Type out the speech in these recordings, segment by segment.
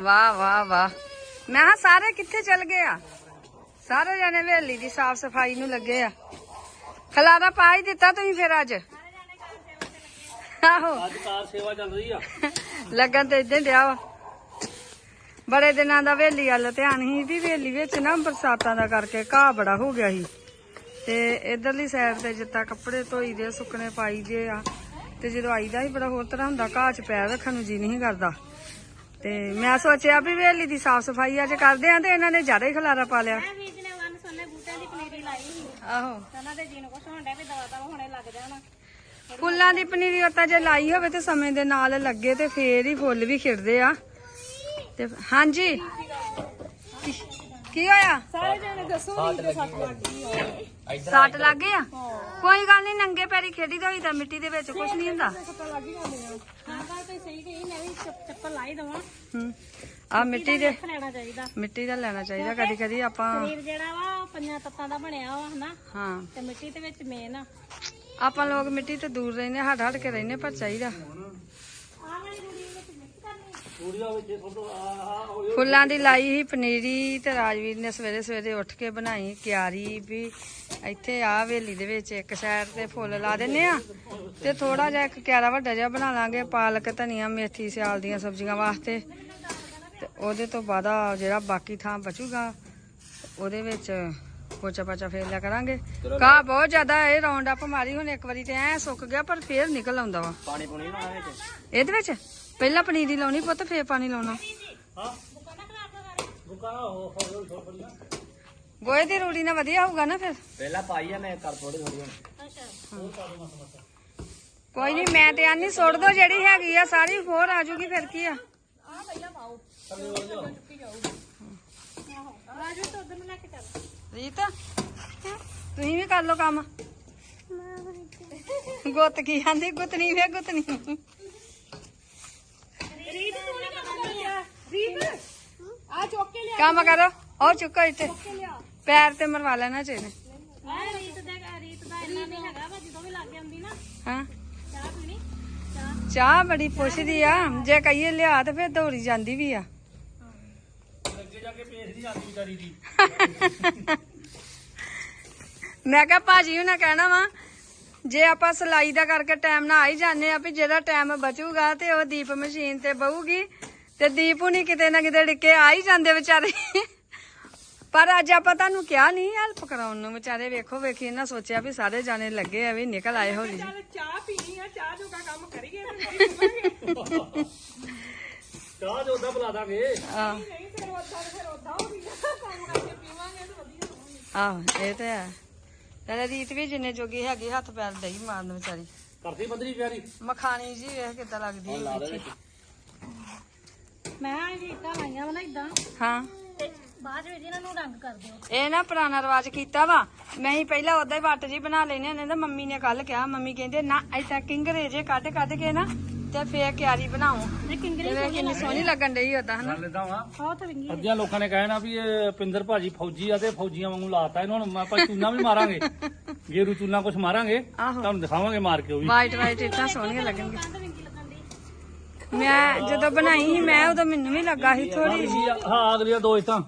ਵਾਹ ਵਾਹ ਵਾਹ। ਮੈਂ ਕਿਹਾ ਸਾਰੇ ਕਿੱਥੇ ਚਲ ਗਏ ਆ? ਸਾਰੇ ਜਣੇ ਹਵੇਲੀ ਦੀ ਸਾਫ਼ ਸਫ਼ਾਈ ਨੂੰ ਲੱਗੇ ਆ। ਖਲਾਰਾ ਪਾ ਹੀ ਦਿੱਤਾ ਤੁਸੀਂ ਫਿਰ ਅੱਜ। ਆਹੋ। ਅੱਜ ਕਾਰ ਸੇਵਾ ਚੱਲ ਰਹੀ ਆ। ਲੱਗਣ ਤੇ ਇਦਾਂ ਡਿਆ ਵਾ। ਬੜੇ ਦਿਨਾਂ ਦਾ ਹਵੇਲੀ ਵੱਲ ਧਿਆਨ ਸੀ ਵੀ ਹਵੇਲੀ ਵਿੱਚ ਨਾ ਬਰਸਾਤਾਂ ਦਾ ਕਰਕੇ ਘਾਹ ਬੜਾ ਹੋ ਗਿਆ ਸੀ। ਤੇ ਇਧਰਲੀ ਸਾਈਡ ਤੇ ਜਿੱਤਾ ਕੱਪੜੇ ਧੋਈ ਦੇ ਸੁੱਕਣੇ ਪਾਈ ਦੇ ਆ। ਤੇ ਜਦੋਂ ਆਈਦਾ ਹੀ ਬੜਾ ਹੋਰ ਤਰ੍ਹਾਂ ਹੁੰਦਾ ਘਾਹ 'ਚ ਪੈਰ ਰੱਖਣ ਨੂੰ ਜੀ ਨਹੀਂ ਕਰਦਾ। ਤੇ ਮੈਂ ਸੋਚਿਆ ਵੀ ਹਵੇਲੀ ਦੀ ਸਾਫ਼ ਸਫ਼ਾਈ ਅੱਜ ਕਰਦੇ ਆ ਤੇ ਇਹਨਾਂ ਨੇ ਜ਼ਿਆਦਾ ਹੀ ਖਲਾਰਾ ਪਾ ਲਿਆ। ਮੈਂ ਬੀਜਨੇ ਵਨ ਸੋਨੇ ਬੂਟਿਆਂ ਦੀ ਪਨੀਰੀ ਲਾਈ ਸੀ। ਆਹੋ। ਉਹਨਾਂ ਦੇ ਜੀਨ ਕੁਛ ਹੋਣ ਡਿਆ ਵੀ ਦਵਾ ਦਵਾ ਹੁਣੇ ਲੱਗ ਜਾਣਾ। ਫੁੱਲਾਂ ਦੀ ਪਨੀਰੀ ਉੱਤਾ ਜੇ ਲਾਈ ਹੋਵੇ ਤੇ ਸਮੇਂ ਦੇ ਨਾਲ ਲੱਗੇ ਤੇ ਫੇਰ ਹੀ ਫੁੱਲ ਵੀ ਖਿੜਦੇ ਆ। ਤੇ ਹਾਂਜੀ। ਕੀ ਹੋਇਆ? ਸਾਰੇ ਜਣੇ ਦੱਸੋ ਰੀਤ ਦੇ ਸੱਟ ਲੱਗ ਗਈ ਆ ਸੱਟ ਲੱਗ ਗਈ ਆ? ਕੋਈ ਗੱਲ ਨਹੀਂ ਨੰਗੇ ਪੈਰੀ ਖੇਡੀ ਦਾ ਹੋਈ ਤਾਂ ਮਿੱਟੀ ਦੇ ਵਿੱਚ ਕੁਝ ਨਹੀਂ ਹੁੰਦਾ। ਸੱਟਾਂ ਲੱਗ ਹੀ ਜਾਂਦੀਆਂ ਹਾਂ ਗੱਲ ਤੇ ਸਹੀ ਗਈ ਮੈਂ ਵੀ ਚੱਪ- ਚੱਪਲ ਲਾਈ ਦਵਾਂ। ਹੂੰ। ਆ ਮਿੱਟੀ ਦੇ ਲੈਣਾ ਚਾਹੀਦਾ। ਮਿੱਟੀ ਦਾ ਲੈਣਾ ਚਾਹੀਦਾ ਕਦੀ ਕਦੀ ਆਪਾਂ ਸਰੀਰ ਜਿਹੜਾ ਵਾ ਪੰਜਾਂ ਤੱਤਾਂ ਦਾ ਬਣਿਆ ਵਾ ਹਨਾ? ਹਾਂ। ਤੇ ਮਿੱਟੀ ਦੇ ਵਿੱਚ ਮੇਨ ਆ। ਆਪਾਂ ਲੋਕ ਮਿੱਟੀ ਤੋਂ ਦੂਰ ਰਹਿੰਦੇ ਹਟ ਹਟ ਕੇ ਰਹਿੰਦੇ ਪਰ ਚਾਹੀਦਾ ਆਹ ਵਾਲੀ ਰੂੜੀ ਵਿੱਚ ਮਿਕਸ ਕਰਨੀ ਪੂਰੀਆਂ ਵਿੱਚ ਇਹ ਫੋਟੋ ਆ ਆ ਹੋਏ ਫੁੱਲਾਂ ਦੀ ਲਾਈ ਸੀ ਪਨੀਰੀ ਤੇ ਰਾਜਵੀਰ ਨੇ ਸਵੇਰੇ ਸਵੇਰੇ ਉੱਠ ਕੇ ਬਣਾਈ ਕਿਆਰੀ ਵੀ। ਇੱਥੇ ਆ ਹਵੇਲੀ ਦੇ ਵਿੱਚ ਇੱਕ ਸਾਈਡ ਤੇ ਫੁੱਲ ਲਾ ਦਿੰਨੇ ਆ ਤੇ ਥੋੜਾ ਜਿਹਾ ਇੱਕ ਕਿਆਰਾ ਵੱਡਾ ਜਿਹਾ ਬਣਾ ਲਾਂਗੇ ਪਾਲਕ ਧਨੀਆ ਮੇਥੀ ਸਿਆਲ ਦੀਆਂ ਸਬਜ਼ੀਆਂ ਵਾਸਤੇ। ਤੇ ਉਹਦੇ ਤੋਂ ਬਾਅਦ ਜਿਹੜਾ ਬਾਕੀ ਥਾਂ ਬਚੂਗਾ ਉਹਦੇ ਵਿੱਚ ਪੋਚਾ ਪਾਚਾ ਫੇਰ ਲਿਆ ਕਰਾਂਗੇ। ਕਾ ਬਹੁਤ ਜ਼ਿਆਦਾ ਇਹ ਰਾਉਂਡ ਅਪ ਮਾਰੀ ਹੁਣ ਇੱਕ ਵਾਰੀ ਤੇ ਐ ਸੁੱਕ ਗਿਆ ਪਰ ਫੇਰ ਨਿਕਲ ਆਉਂਦਾ ਵਾ। ਪਾਣੀ ਪੁਣੀ ਨਾ ਵਿੱਚ? ਇਹਦੇ ਵਿੱਚ? ਪਹਿਲਾਂ ਪਨੀਰੀ ਲਾਉਣੀ ਪੁੱਤ ਫੇਰ ਪਾਣੀ ਲਾਉਣਾ। ਹਾਂ ਬੁਕਾ ਹੋ ਹੋ ਹੋ ਹੋ ਗੋਹੇ ਦੀ ਰੂੜੀ ਨਾਲ ਵਧੀਆ ਹੋਊਗਾ ਨਾ ਫਿਰ? ਪਹਿਲਾਂ ਪਾਈ ਆ ਮੈਂ ਕਰ ਥੋੜੀ ਥੋੜੀ ਹੁਣ। ਅੱਛਾ ਕੋਈ ਨਹੀਂ ਮੈਂ ਤੇ ਆਨੀ ਸੁੱਟ ਦੋ ਜਿਹੜੀ ਹੈਗੀ ਆ ਸਾਰੀ ਹੋਰ ਆ ਜੂਗੀ ਫਿਰ ਕੀ ਆ? ਆਹ ਪਹਿਲਾਂ ਪਾਓ ਚੁੱਕੀ ਜਾਊਗੀ ਆਹੋ ਰਾਜੂ ਤੋਂ ਉਧਰ ਨੂੰ ਲੈ ਕੇ ਚੱਲ ਰੀਤ ਤੁਸੀਂ ਵੀ ਕਰ ਲਓ ਕੰਮ। ਗੁੱਤ ਕੀ ਆਂਦੀ ਗੁੱਤ ਨਹੀਂ ਵੇ ਗੁੱਤ ਨਹੀਂ ਰੀਤ ਤੂੰ ਨੇ ਕੰਮ ਕਰ ਰੀਤ ਆ ਚੁੱਕ ਕੇ ਲਿਆ ਕੰਮ ਕਰੋ। ਉਹ ਚੁੱਕੋ ਇੱਥੇ। ਪੈਰ ਤੇ ਮਰਵਾ ਲੈਣਾ ਚਾਹੀਦਾ। ਰੀਤ ਦਾ ਰੀਤ ਦਾ ਇੰਨਾ ਨਹੀਂ ਹੈਗਾ ਵਾ ਜਦੋਂ ਵੀ ਲੱਗ ਜਾਂਦੀ ਨਾ। ਹਾਂ। ਚਾਹ ਪੀਣੀ? ਚਾਹ ਬੜੀ ਪੁੱਛਦੀ ਆ। ਜੇ ਕਹੀਏ ਲਿਆ ਤੇ ਫਿਰ ਦੌੜੀ ਜਾਂਦੀ ਵੀ ਆ। ਅੱਗੇ ਜਾ ਕੇ ਪੇਸ ਦੀ ਆਦੀ ਵਿਚਾਰੀ ਦੀ ਮੈਂ ਕਿਹਾ ਭਾਜੀ ਉਹਨਾਂ ਕਹਿਣਾ ਵਾ ਜੇ ਆਪਾਂ ਸਲਾਈ ਦਾ ਕਰਕੇ ਟਾਈਮ ਨਾਲ ਆਈ ਜਾਂਦੇ ਆ ਵੀ ਜਿਹੜਾ ਟਾਈਮ ਬਚੂਗਾ ਤੇ ਉਹ ਦੀਪ ਮਸ਼ੀਨ ਤੇ ਬਹੂਗੀ। ਤੇ ਦੀਪ ਹੁਣੀ ਕਿਤੇ ਨਾ ਕਿਤੇ ਡਿੱਕੇ ਆ ਹੀ ਜਾਂਦੇ ਵਿਚਾਰੇ। ਪਰ ਅੱਜ ਆਪਾਂ ਤੁਹਾਨੂੰ ਕਿਹਾ ਨਹੀਂ ਹੈਲਪ ਕਰਾਉਣ ਨੂੰ ਵਿਚਾਰੇ ਵੇਖੋ ਵੇਖੀ ਇਹਨਾਂ ਸੋਚਿਆ ਵੀ ਸਾਰੇ ਜਾਣੇ ਲੱਗੇ ਆ ਵੀ ਨਿਕਲ ਆਏ ਹੌਲੀ। ਜੀ ਚਾਹ ਪੀਣੀ ਆ ਚਾਹ ਜੋ ਕੰਮ ਕਰੀਏ ਚਾਹ ਜੋ ਉਦਾਂ ਬੁਲਾ ਦਾਂਗੇ। ਆ ਨਹੀਂ ਫਿਰ ਉਦਾਂ ਫਿਰ ਉਦਾਂ ਹੋ ਗਈ ਕੰਮ ਕਰਕੇ ਪੀਵਾਂਗੇ ਤਾਂ ਵਧੀਆ ਆਹ ਇਹ ਤੇ ਹੈ। ਤੇ ਰੀਤ ਵੀ ਜਿੰਨੇ ਜੋਗੀ ਹੈਗੀ ਹੱਥ ਪੈਰ ਡਈ ਮਾਰਨ ਵਿਚਾਰੀ। ਕਰਦੀ ਬੰਦਰੀ ਪਿਆਰੀ। ਮਖਾਣੀ ਜੀ ਵੇਖ ਕਿੱਦਾਂ ਲੱਗਦੀ ਹੈ ਮੈਂ ਇਹ ਇੱਟਾਂ ਲਾਈਆਂ ਵਾ ਨਾ ਇਦਾਂ। ਹਾਂ। ਤੇ ਬਾਅਦ ਵਿੱਚ ਇਹਨਾਂ ਨੂੰ ਰੰਗ ਕਰ ਦਿਓ। ਇਹ ਨਾ ਪੁਰਾਣਾ ਰਿਵਾਜ ਕੀਤਾ ਵਾ। ਮੈਂ ਹੀ ਪਹਿਲਾਂ ਉਦਾਂ ਹੀ ਵੱਟ ਜੀ ਬਣਾ ਲੈਨੇ ਨੇ ਤਾਂ ਮੰਮੀ ਨੇ ਕੱਲ ਕਿਹਾ ਮੰਮੀ ਕਹਿੰਦੇ ਨਾ ਐਸਾ ਕਿੰਗਰੇ ਜੇ ਕੱਢ ਕੱਢ ਕੇ ਨਾ ਤੇ ਫੇਰ ਕਿਆਰੀ ਬਣਾਓ। ਇਹ ਕਿੰਗਰੇ ਤੇ ਵੇਖ ਕਿੰਨੀ ਸੋਹਣੀ ਲੱਗਣ ਡਈ ਉਦਾਂ ਹਨਾ? ਗੱਲ ਇਦਾਂ ਵਾ। ਖਾਓ ਤਾਂ ਵਿੰਗੀ ਅੱਧਿਆਂ ਲੋਕਾਂ ਨੇ ਕਹਿਣਾ ਵੀ ਇਹ ਪਿੰਦਰ ਭਾਜੀ ਫੌਜੀ ਆ ਤੇ ਫੌਜੀਆਂ ਵਾਂਗੂ ਲਾਤਾ ਇਹਨਾਂ ਨੂੰ। ਆਪਾਂ ਚੂਨਾ ਵੀ ਮਾਰਾਂਗੇ। ਗੇਰੂ ਚੂਨਾ ਕੁਝ ਮਾਰਾਂਗੇ ਆਹੋ। ਤੁਹਾਨੂੰ ਦਿਖਾਵਾਂਗੇ ਮਾਰ ਕੇ ਉਹ ਵੀ। ਵਾਈਟ ਵਾਈਟ ਇੱਟਾਂ ਸੋਹਣੀਆਂ ਲੱਗਣਗੀਆਂ। ਮੈਂ ਜਦੋਂ ਬਣਾਈ ਸੀ ਮੈਂ ਉਦੋਂ ਮੈਨੂੰ ਵੀ ਲੱਗਾ ਸੀ ਥੋੜੀ ਜੀ ਹਾਂ ਅਗਲੀਆਂ ਦੋ ਇਤਾਂ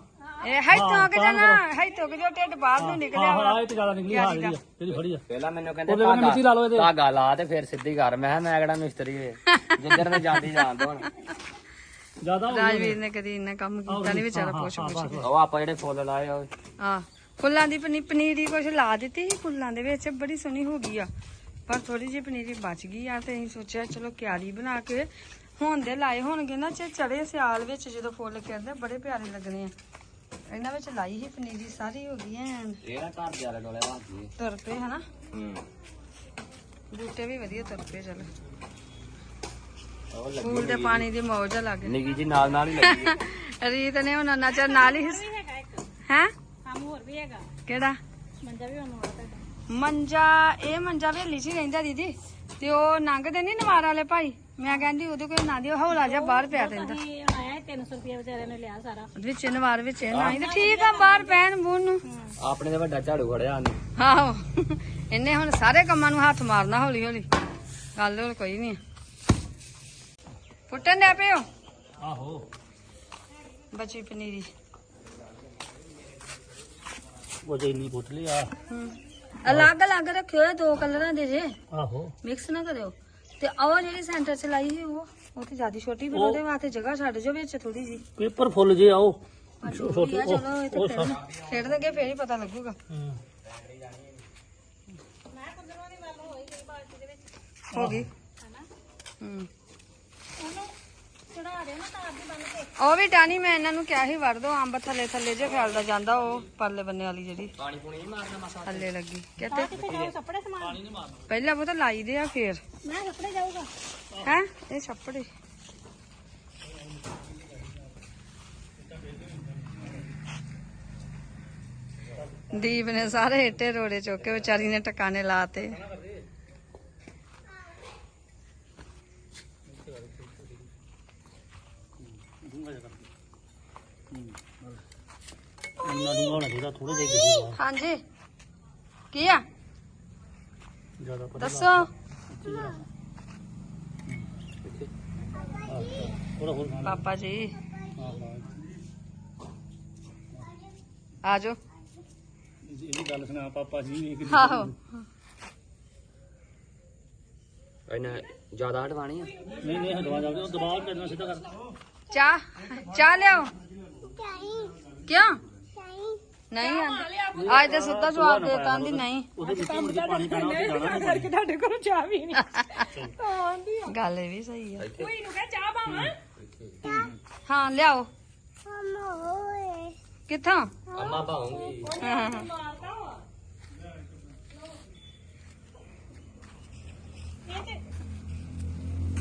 ਇਹ ਹੈਤੋਂ ਕਿ ਨਾ ਹੈਤੋਂ ਕਿ ਜੋ ਢਿੱਡ ਬਾਹਰ ਨੂੰ ਨਿਕਲਿਆ ਹਾਂ ਹਾਂ ਇਹ ਤੇ ਜ਼ਿਆਦਾ ਨਿਕਲੀ ਹਾਂ ਜਿਹੜੀ ਜਿਹੜੀ ਫੜੀ ਆ। ਪਹਿਲਾਂ ਮੈਨੂੰ ਕਹਿੰਦੇ ਵਿੱਚ ਮਿੱਟੀ ਲਾ ਲਓ ਇਹਦੇ। ਧਾਗਾ ਲਾ ਤੇ ਫਿਰ ਸਿੱਧੀ ਕਰ। ਮੈਂ ਕਿਹਾ ਮੈਂ ਕਿਹੜਾ ਮਿਸਤਰੀ ਏ? ਜਿੱਧਰ ਤੇ ਜਾਂਦੀ ਜਾਣ ਦੋ ਹੁਣ। ਜ਼ਿਆਦਾ ਹੋ ਰਾਜਵੀਰ ਨੇ ਕਦੀ ਇੰਨਾ ਕੰਮ ਕੀਤਾ ਨਹੀਂ ਵਿਚਾਰਾ ਪੁੱਛ ਪੁੱਛ ਉਹ ਆਪਾਂ ਜਿਹੜੇ ਫੁੱਲ ਲਾਏ ਆ ਆ ਫੁੱਲਾਂ ਦੀ ਪਨੀ ਪਨੀਰੀ ਕੁਛ ਲਾ ਦਿੱਤੀ ਸੀ ਫੁੱਲਾਂ ਦੇ ਵਿੱਚ। ਬੜੀ ਸੋਹਣੀ ਹੋ ਗਈ ਆ। ਪਰ ਥੋੜੀ ਜਿਹੀ ਪਨੀਰੀ ਬਚ ਗਈ ਆ ਤੇ ਅਸੀਂ ਸੋਚਿਆ ਚਲੋ ਕਿਆਰੀ ਬਣਾ ਕੇ ਹੁਣ ਦੇ ਲਾਏ ਹੋਣਗੇ ਨਾ ਜੇ ਚੜੇ ਸਿਆਲ ਵਿੱਚ ਜਦੋਂ ਫੁੱਲ ਖਿੜਦੇ ਬੜੇ ਪਿਆਰੇ ਲੱਗਣੇ ਆ। ਇਹਨਾਂ ਵਿੱਚ ਲਾਈ ਸੀ ਪਨੀਰੀ ਸਾਰੀ ਹੋ ਗਈ ਐਨ। ਇਹ ਨਾ ਘਰ ਦੇ ਆਲੇ ਬਾਕੀ ਤੁਰ ਪਏ ਹਨਾ? ਹੂੰ। ਬੂਟੇ ਵੀ ਵਧੀਆ ਤੁਰ ਪਏ ਚੱਲ। ਫੂਲ ਦੇ ਪਾਣੀ ਦੀ ਮੌਜ ਆ ਲੱਗ। ਨਿੱਕੀ ਜੀ ਨਾਲ ਨਾਲ ਹੀ ਲੱਗੀ ਹੈ। ਰੀਤ ਨੇ ਉਹਨਾਂ ਨਾਲ ਚਿਰ ਨਾਲ ਹੀ ਹੈਗਾ ਇੱਕ ਹੈ? ਕੰਮ ਹੋਰ ਵੀ ਹੈਗਾ। ਕਿਹੜਾ? ਮੰਜਾ ਵੀ ਉਹਨੂੰ ਆਉਂਦਾ ਤੁਹਾਡਾ। ਮੰਜਾ ਇਹ ਮੰਜਾ ਵੇਲੀ 'ਚ ਹੀ ਰਹਿੰਦਾ ਦੀਦੀ। ਤੇ ਉਹ ਲੰਘਦੇ ਨਹੀਂ ਨਵਾਰ ਵਾਲੇ ਭਾਈ? ਮੈਂ ਕਹਿੰਦੀ ਉਹਦੇ ਕੋਲ ਨਾ ਦਿਓ ਹੌਲਾ ਜਿਹਾ ਬਾਹਰ ਪਿਆ ਰਹਿੰਦਾ ਇਹ ਆਇਆ 300 ਰੁਪਏ ਵਿਚਾਰੇ ਨੇ ਲਿਆ ਸਾਰਾ। ਵਿੱਚ ਨਵਾਰ ਵਿੱਚ ਇਹ ਨਾ ਹੀ ਤੇ ਠੀਕ ਆ ਬਾਹਰ ਪੈਣ ਬੂਣ ਨੂੰ। ਆਪਣੇ ਦੇ ਵੱਡਾ ਝਾੜੂ ਖੜਿਆ ਉਹਨੇ। ਆਹੋ। ਇਹਨੇ ਹੁਣ ਸਾਰੇ ਕੰਮਾਂ ਨੂੰ ਹੱਥ ਮਾਰਨਾ ਹੌਲੀ ਹੌਲੀ। ਗੱਲ ਹੋਰ ਕੋਈ ਨਹੀਂ ਪੁੱਟਣ ਦੇ ਪਿਓ? ਆਹੋ। ਬਚੀ ਪਨੀਰੀ। ਉਹ ਜੇ ਇੰਨੀ ਪੁੱਟ ਲਿਆ ਹੂੰ। ਅਲੱਗ ਅਲੱਗ ਰੱਖਿਓ ਇਹ ਦੋ ਕਲਰਾਂ ਦੇ ਜੇ। ਆਹੋ। ਮਿਕਸ ਨਾ ਕਰਿਓ। ਤੇ ਉਹ ਜਿਹੜੀ ਸੈਂਟਰ ਚ ਲਾਈ ਸੀ ਉਹ ਉਹ ਤੇ ਜ਼ਿਆਦਾ ਛੋਟੀ ਫਿਰ ਉਹਦੇ ਵਾਸਤੇ ਜਗ੍ਹਾ ਛੱਡ ਜੋ ਵਿੱਚ ਥੋੜੀ ਜੀ ਪੇਪਰ ਫੁੱਲ ਜੇ ਆਓ। ਛੋਟੀ ਆ ਚਲੋ ਇਹ ਤੇ ਖੇਡਣ ਖੇਡਣਗੇ ਫੇਰ ਹੀ ਪਤਾ ਲੱਗੂਗਾ। ਹੂੰ। ਹੋ ਗਈ। ਹੂੰ ਉਹਨੂੰ ਚੜਾ ਦੇ ਨਾ ਤਾਰ ਦੀ ਬੰਨ ਕੇ ਉਹ ਵੀ ਟਾਣੀ ਮੈਂ ਇਹਨਾਂ ਨੂੰ ਕਿਹਾ ਸੀ ਵੜ ਦੋ ਅੰਬ ਥੱਲੇ ਥੱਲੇ ਜੇ ਫੈਲਦਾ ਜਾਂਦਾ ਉਹ ਪਰਲੇ ਬੰਨੇ ਵਾਲੀ ਜਿਹੜੀ। ਪਾਣੀ ਪੂਣੀ ਨਹੀਂ ਮਾਰਨਾ ਮਸਾ ਥੱਲੇ ਲੱਗੀ। ਕਹਿੰਦੇ ਪਹਿਲਾਂ ਉਹ ਤਾਂ ਲਾਈ ਦੇ ਆ ਫੇਰ। ਮੈਂ ਕੱਪੜੇ ਜਾਊਗਾ। ਹੈ? ਇਹ ਛੱਪੜੇ। ਦੀਪ ਨੇ ਸਾਰੇ ਇੱਟੇ ਰੋੜੇ ਚੁੱਕ ਵਿਚਾਰੀ ਨੇ ਟਿਕਾਣੇ ਲਾਤੇ ਇੰਨਾ ਡੂੰਘਾ ਹੋਣਾ ਚਾਹੀਦਾ ਥੋੜੇ ਜਿਹੇ ਗਿੱਲੇ ਹਾਂਜੀ। ਕੀ ਆ? ਜ਼ਿਆਦਾ ਪਤਾ ਦੱਸੋ। ਥੋੜਾ ਹੋਰ ਨਾਲ ਪਾਪਾ ਜੀ। ਹਾਂ ਹਾਂ ਆਜੋ। ਇਹਦੀ ਗੱਲ ਸੁਣਾ ਪਾਪਾ ਜੀ ਨੇ ਕਿ ਆਹੋ। ਇਹਨਾਂ ਜ਼ਿਆਦਾ ਹਟਵਾਣੀ ਆ? ਨਹੀਂ ਨਹੀਂ ਹਟਵਾ ਜਾਵੇ ਉਹ ਦਬਾਅ ਕਰਨਾ ਸਿੱਧਾ ਕਰ। ਚਾਹ ਚਾਹ ਲਿਆਓ। ਕਿਉਂ? ਨਹੀਂ ਆਂਦੀ। ਅੱਜ ਤਾਂ ਸਿੱਧਾ ਜਵਾਬ ਦੇ ਤਾ ਆਂਦੀ ਨਹੀਂ। ਉਹਦੇ ਵਿੱਚ ਮੁੜ ਕੇ ਪਾਣੀ ਪੈਣਾ ਪਾਣੀ। ਤੁਹਾਡੇ ਕੋਲ ਚਾਹ ਵੀ ਨਹੀਂ। ਗੱਲ ਇਹ ਵੀ ਸਹੀ ਆ। ਕੋਈ ਨੂੰ ਕਹ ਚਾਹ ਪਾਵਾਂ। ਹਾਂ ਲਿਆਓ। ਕਿੱਥੋਂ? ਅੰਮਾ ਭਾਉਂਗੀ ਹਾਂ। ਮਾਰਦਾ ਵਾ। ਇਹ ਤੇ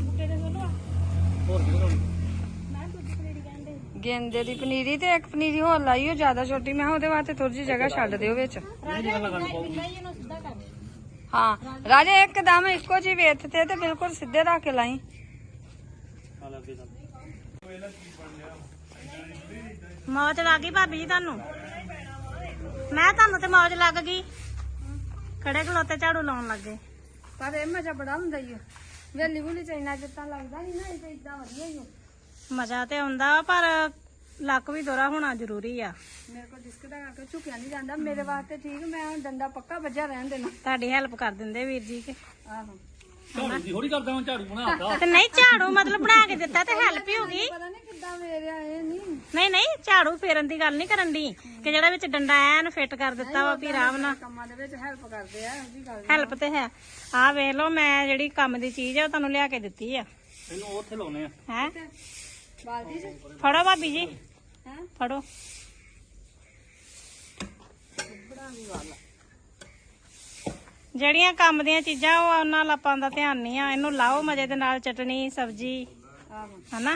ਬੁੱਕੇ ਦੇ ਬੋਲੋ ਹੋਰ ਕੀ ਕਰਾਉਣੀ? ਮੈਂ ਦੂਜੀ ਪਲੇਟ ਕਹਿੰਦੇ ਗੇਂਦੇ ਦੀ ਪਨੀਰੀ ਤੇ ਇੱਕ ਪਨੀਰੀ ਹੋਰ ਲਾਈ ਉਹ ਜ਼ਿਆਦਾ ਛੋਟੀ। ਮੈਂ ਉਹਦੇ ਵਾਸਤੇ ਥੋੜੀ ਜਿਹੀ ਜਗ੍ਹਾ ਛੱਡ ਦਿਓ ਵਿੱਚ। ਬਿੱਲਾ ਹੀ ਹਾਂ ਰਾਜੇ ਇੱਕਦਮ ਇੱਕੋ ਜਿਹੀ ਵੇਥ ਤੇ ਤੇ ਬਿਲਕੁਲ ਸਿੱਧੇ ਰੱਖ ਕੇ ਲਾਈ। ਮੌਜ ਲੱਗ ਗਈ ਭਾਬੀ ਜੀ ਤੁਹਾਨੂੰ? ਮੈਂ ਤੁਹਾਨੂੰ ਤੇ ਮੌਜ ਲੱਗ ਗਈ। ਖੜੇ ਖਲੋਤੇ ਝਾੜੂ ਲਾਉਣ ਲੱਗੇ। ਪਰ ਇਹ ਮਜ਼ਾ ਬੜਾ ਹੁੰਦਾ ਓ। ਵੇਲੀ ਵੁਲੀ ਚ ਇੰਨਾ ਜਿੱਤਾਂ ਲੱਗਦਾ ਨਹੀਂ ਨਾ ਇਹ ਤੇ ਇਦਾਂ ਵਧੀਆ ਹੀ ਓ। ਮਜ਼ਾ ਤੇ ਆਉਂਦਾ ਵਾ, ਪਰ ਲੱਕ ਵੀ ਦੋਰਾ ਹੋਣਾ ਜ਼ਰੂਰੀ ਆ। ਮੇਰੇ ਕੋਲ ਡਿਸਕ ਦਾ ਕਰਕੇ ਝੁਕਿਆ ਨਹੀਂ ਜਾਂਦਾ। ਮੇਰੇ ਵਾਸਤੇ ਠੀਕ ਮੈਂ ਹੁਣ ਡੰਡਾ ਪੱਕਾ ਵੱਜਾ ਰਹਿਣ ਦੇਣਾ। ਤੁਹਾਡੀ ਹੈਲਪ ਕਰ ਦਿੰਦੇ ਵੀਰ ਜੀ ਕੇ। ਆਹੋ। ਝਾੜੂ ਦੀ ਥੋੜੀ ਕਰਦਾ ਹਾਂ ਝਾੜੂ ਬਣਾਤਾ ਤੇ ਨਹੀਂ ਝਾੜੂ ਮਤਲਬ ਬਣਾ ਕੇ ਦਿੱਤਾ ਤੇ ਹੈਲਪ ਹੀ ਹੋ ਗਈ। ਪਤਾ ਨਹੀਂ ਕਿੱਦਾਂ ਵੇਰਿਆ ਇਹ ਨਹੀਂ। ਨਹੀਂ ਨਹੀਂ ਝਾੜੂ ਫੇਰਨ ਦੀ ਗੱਲ ਨਹੀਂ ਕਰਨ ਦੀ। ਕਿ ਜਿਹੜਾ ਵਿੱਚ ਡੰਡਾ ਐਨ ਫਿੱਟ ਕਰ ਦਿੱਤਾ ਵਾ ਵੀ ਆਰਾਮ ਨਾਲ। ਕੰਮਾਂ ਦੇ ਵਿੱਚ ਹੈਲਪ ਕਰਦੇ ਆ ਉਹਦੀ ਗੱਲ ਹੈਲਪ ਤੇ ਹੈ। ਆਹ ਵੇਖ ਲਓ ਮੈਂ ਜਿਹੜੀ ਕੰਮ ਦੀ ਚੀਜ਼ ਆ ਉਹ ਤੁਹਾਨੂੰ ਲਿਆ ਕੇ ਦਿੱਤੀ ਆ। ਇਹਨੂੰ ਉੱਥੇ ਲਾਉਨੇ ਆ। ਹੈ? ਫੜੋ ਭਾਬੀ ਜੀ। ਹੈ ਫੜੋ। ਜਿਹੜੀਆਂ ਕੰਮ ਦੀਆਂ ਚੀਜ਼ਾਂ ਉਹ ਉਹਨਾਂ ਨਾਲ ਆਪਾਂ ਦਾ ਧਿਆਨ ਨਹੀਂ ਆ। ਇਹਨੂੰ ਲਾਓ ਮਜ਼ੇ ਦੇ ਨਾਲ ਚਟਣੀ ਸਬਜੀ ਆਹੋ ਹਨਾ?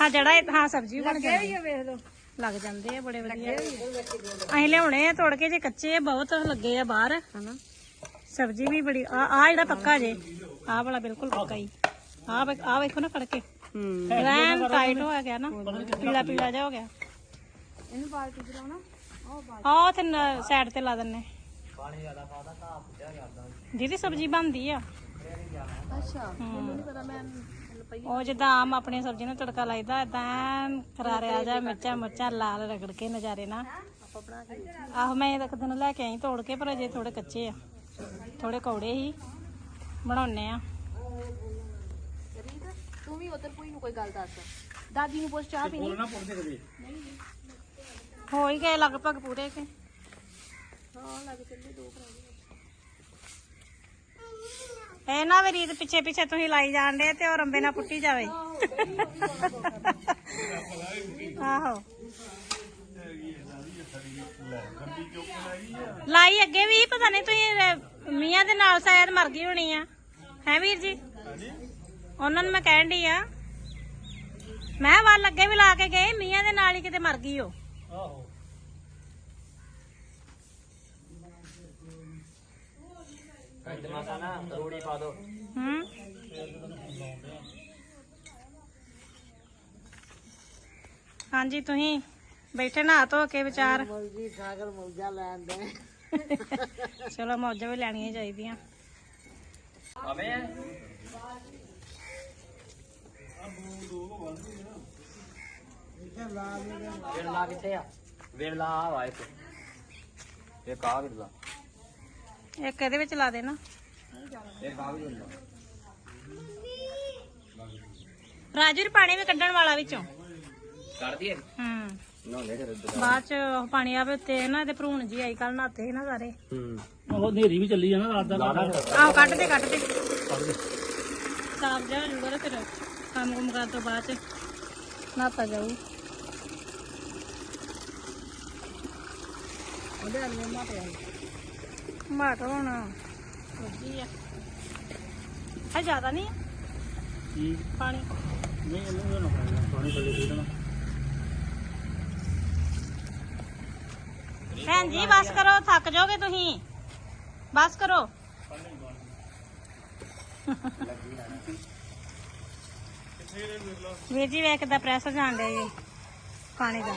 ਹਾਂ ਜਿਹੜਾ ਇਹ- ਹਾਂ ਸਬਜੀ ਬਣ ਵੀ ਆ ਵੇਖ ਲਓ। ਲੱਗ ਜਾਂਦੇ ਆ ਬੜੇ ਵਧੀਆ। ਅਸੀਂ ਲਿਆਉਣੇ ਆ ਤੋੜ ਕੇ ਜੇ ਕੱਚੇ ਆ ਬਹੁਤ ਲੱਗੇ ਆ ਬਾਹਰ ਹਨਾ? ਸਬਜੀ ਵੀ ਬੜੀ ਆ ਆ ਜਿਹੜਾ ਪੱਕਾ ਜੇ ਆਹ ਵਾਲਾ ਬਿਲਕੁਲ ਪੱਕਾ ਹੀ। ਆ ਆ ਵੇਖੋ ਨਾ ਫੜ ਕੇ ਹੂੰ। ਐਨ ਟਾਈਟ ਹੋ ਗਿਆ ਨਾ ਪੀਲਾ ਪੀਲਾ ਜਿਹਾ ਹੋ ਗਿਆ। ਇਹਨੂੰ ਬਾਲਟੀ ਚ ਲਾਉਣਾ ਉਹ ਬਾਲਟੀ ਆ ਉੱਥੇ ਸਾਈਡ ਤੇ ਲਾ ਦਿੰਨੇ। ਜਿਹਦੀ ਸਬਜੀ ਬਣਦੀ ਆ। ਅੱਛਾ। ਉਹ ਜਿੱਦਾਂ ਆਮ ਆਪਣੀ ਸਬਜ਼ੀ ਨੂੰ ਤੜਕਾ ਲਾਈਦਾ ਏਦਾਂ ਕਰਾਰਿਆ ਜਾ ਮਿਰਚਾਂ ਮਿਰਚਾਂ ਲਾਲ ਰਗੜ ਕੇ ਨਜ਼ਾਰੇ ਨਾ ਆਹੋ ਮੈਂ ਇੱਕ ਦਿਨ ਲੈ ਕੇ ਆਈ ਤੋੜ ਕੇ ਪਰ ਅਜੇ ਥੋੜੇ ਕੱਚੇ ਆ। ਥੋੜੇ ਕੌੜੇ ਹੀ ਬਣਾਉਣੇ ਆ। ਤੂੰ ਵੀ ਉਧਰ ਕੋਈ ਨੂੰ ਕੋਈ ਗੱਲ ਦੱਸ। ਦਾਦੀ ਨੂੰ ਪੁੱਛ ਚਾਹ ਪੀਣੀ? ਬੋਲਣਾ ਪੁੱਛਦੇ ਕਦੇ। ਹੋ ਹੀ ਗਏ ਲਗਭਗ ਪੂਰੇ ਕੇ ਇਹ ਨਾ ਵੀ ਰੀਤ ਪਿੱਛੇ ਪਿੱਛੇ ਤੁਸੀਂ ਲਾਈ ਜਾਂਦੇ ਤੇ ਉਹ ਰੰਬੇ ਨਾਲ ਪੁੱਟੀ ਜਾਵੇ। ਆਹੋ। ਲਾਈ ਅੱਗੇ ਵੀ ਪਤਾ ਨਹੀਂ ਤੁਸੀਂ ਮੀਆਂ ਦੇ ਨਾਲ ਸ਼ਾਇਦ ਮਰ ਗਈ ਹੋਣੀ ਆ। ਹੈ ਵੀਰ ਜੀ? ਉਹਨਾਂ ਨੂੰ ਮੈਂ ਕਹਿਣ ਡਈ ਆ। ਮੈਂ ਵੱਲ ਅੱਗੇ ਵੀ ਲਾ ਕੇ ਗਏ ਮੀਆਂ ਦੇ ਨਾਲ ਹੀ ਕਿਤੇ ਮਰ ਗਈ ਉਹ। ਆਹੋ। ਇੱਥੇ ਮਸਾ ਨਾ ਰੋੜੀ ਪਾ ਦੋ। ਹੂੰ। ਹਾਂਜੀ ਤੁਸੀਂ ਬੈਠੇ ਨਹਾ ਧੋ ਕੇ ਵਿਚਾਰ। ਚਲੋ ਮੌਜਾਂ ਵੀ ਲੈਣੀਆਂ ਚਾਹੀਦੀਆਂ। ਆਵੇਂ ਵਿਰਲਾ ਕਿੱਥੇ ਆ? ਵਿਰਲਾ ਆ ਵਾ ਇੱਕ ਇੱਕ ਆ ਵਿਰਲਾ ਇੱਕ ਇਹਦੇ ਵਿੱਚ ਲਾ ਦੇਣਾ। ਇੱਕ ਆ ਵੀ ਵਿਰਲਾ ਰਾਜਵੀਰ ਪਾਣੀ ਵੀ ਕੱਢਣ ਵਾਲਾ ਵਿੱਚੋਂ। ਕਰ ਦਈਏ ਹੂੰ। ਨਹਾਉਂਦੇ ਫਿਰ ਦੁਕਾਨ ਬਾਅਦ ਚ ਉਹ ਪਾਣੀ ਆਵੇ ਉੱਤੇ ਨਾ ਤੇ ਭਰੂਣ ਜੀ ਆਈ ਕੱਲ ਨਹਾਤੇ ਸੀ ਨਾ ਸਾਰੇ। ਹੂੰ। ਉਹ ਹਨੇਰੀ ਵੀ ਚੱਲੀ ਆ ਨਾ ਰਾਤ ਦਾ। ਆਹੋ ਕੱਢ ਦੇ ਕੱਢ ਦੇ। ਕੱਢ ਦੇ। ਸਾਫ਼ ਜਾ ਹੋ ਨਾ ਫਿਰ ਕੰਮ ਕੁਮ ਕਰਨ ਤੋਂ ਬਾਅਦ ਚ ਨਹਾਤਾ ਜਾਊ। ਹੁਣ ਆ। ਜ਼ਿਆਦਾ ਨਹੀਂ ਆ? ਕੀ? ਪਾਣੀ। ਨਹੀਂ ਇਹਨੂੰ ਵੀ ਨਾ ਪਾਣੀ ਪਾਣੀ ਥੱਲੇ ਦੇ ਦੇਣਾ। ਭੈਣ ਜੀ ਬਸ ਕਰੋ ਥੱਕ ਜਾਓਗੇ ਤੁਸੀਂ। ਬਸ ਕਰੋ। ਵੀਰ ਜੀ ਵੇਖ ਪ੍ਰੈਸ ਜਾਣ ਜੀ ਪਾਣੀ ਦਾ।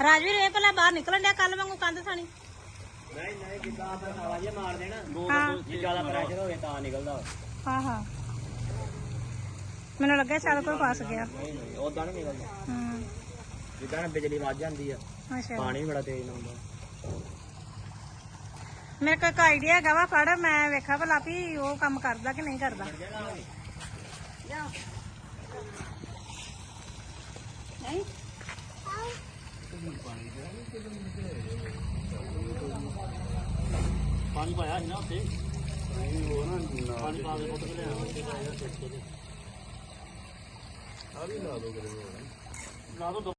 ਰਾਜਵੀਰ ਇਹ ਪਹਿਲਾਂ ਬਾਹਰ ਨਿਕਲਣ ਡਿਆ ਕੱਲ ਵਾਂਗੂ ਕੰਧ ਥਾਣੀ ਨਹੀਂ ਨਹੀਂ ਕਿੱਦਾਂ ਆਪਾਂ ਹਵਾ ਜੇ ਮਾਰ ਦੇਣਾ ਹਾਂ। ਜੇ ਜ਼ਿਆਦਾ ਪ੍ਰੈਸ਼ਰ ਹੋਵੇ ਤਾਂ ਨਿਕਲਦਾ ਹਾਂ ਹਾਂ। ਮੈਨੂੰ ਲੱਗਾ ਸ਼ਾਇਦ ਕੋਈ ਫਸ ਗਿਆ। ਨਹੀਂ ਨਹੀਂ ਉਦਾਂ ਨਹੀਂ ਨਿਕਲਦਾ। ਹੂੰ। ਜਿੱਦਾਂ ਨਾ ਬਿਜਲੀ ਵੱਜ ਜਾਂਦੀ ਆ ਅੱਛਾ। ਪਾਣੀ ਵੀ ਬੜਾ ਤੇਜ਼ ਆਉਂਦਾ ਮੇਰੇ ਕੋਲ ਇੱਕ ਆਈਡੀਆ ਹੈਗਾ ਵਾ ਫੜ ਮੈਂ ਵੇਖਾ ਭਲਾ ਵੀ ਉਹ ਕੰਮ ਕਰਦਾ ਕਿ ਨਹੀਂ ਕਰਦਾ। ਨਹੀਂ। ਪਾਣੀ ਪਾਇਆ ਸੀ ਨਾ ਉੱਤੇ ਪਾਣੀ ਪਾ ਕੇ ਪੁੱਟ ਕੇ ਲਿਆ ਲਾ ਦੋ ਲਾ ਦੋ